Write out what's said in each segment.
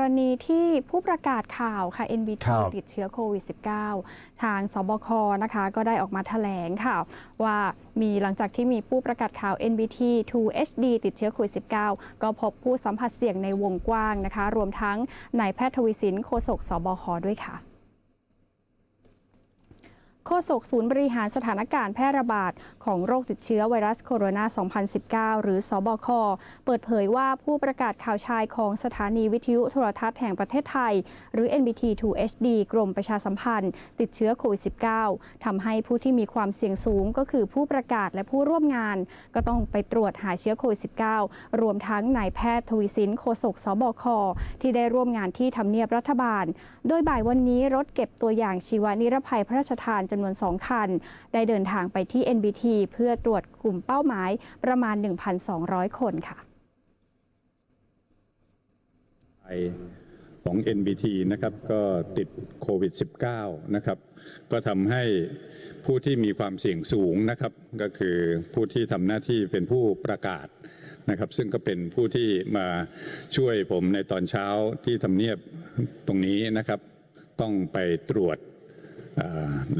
รณีที่ผู้ประกาศข่าวค่ะ NBT ครับติดเชื้อโควิด -19 ทางสบคนะคะ ก็ได้ออกมาแถลงค่ะ ว่ามีหลังจากที่มีผู้ประกาศข่าว NBT 2 HD ติดเชื้อโควิด -19 ก็พบผู้สัมผัสเสี่ยงในวงกว้างนะคะ รวมทั้งนายแพทย์ทวีสินโฆษกสบคด้วยค่ะ โฆษกศูนย์บริหารสถานการณ์แพร่ระบาด ของโรคติดเชื้อไวรัสโคโรนา 2019 หรือสอบค เปิดเผยว่าผู้ประกาศข่าวชายของสถานีวิทยุโทรทัศน์แห่งประเทศไทย หรือ NBT 2 HD กรมประชาสัมพันธ์ ติดเชื้อโควิด -19 ทำให้ผู้ที่มีความเสี่ยงสูงก็คือผู้ประกาศและผู้ร่วมงาน ก็ต้องไปตรวจหาเชื้อโควิด -19 รวมทั้งนายแพทย์ทวีสินโฆษกสบค ที่ได้ร่วมงานที่ทำเนียบรัฐบาล โดยบ่ายวันนี้รถเก็บตัวอย่างชีวนิรภัยพระราชทานจำนวน 2 คัน ได้เดินทางไปที่ NBT เพื่อตรวจกลุ่มเป้าหมายประมาณ 1,200 คนค่ะไอของ NBT นะครับก็ติดโควิด -19 นะครับก็ทำให้ผู้ที่มีความเสี่ยงสูงนะครับก็คือผู้ที่ทำหน้าที่เป็นผู้ประกาศนะครับซึ่งก็เป็นผู้ที่มาช่วยผมในตอนเช้าที่ทำเนียบตรงนี้นะครับ ต้องไปตรวจ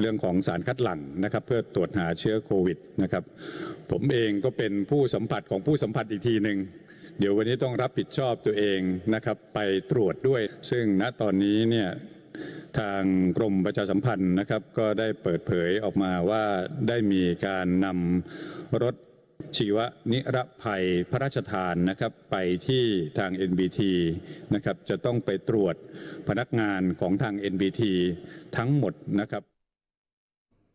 เรื่องของสารคัดหลั่งนะครับเพื่อตรวจหาเชื้อโควิดนะครับผมเองก็เป็นผู้สัมผัสของผู้สัมผัสอีกทีหนึ่งเดี๋ยววันนี้ต้องรับผิดชอบตัวเองนะครับไปตรวจด้วย ซึ่งณตอนนี้เนี่ยทางกรมประชาสัมพันธ์นะครับ ก็ได้เปิดเผยออกมาว่าได้มีการนำรถ ชีวนิรภัยพระราชทานนะครับไปที่ทาง NBT นะครับจะต้องไปตรวจพนักงานของทาง NBT ทั้งหมดนะครับ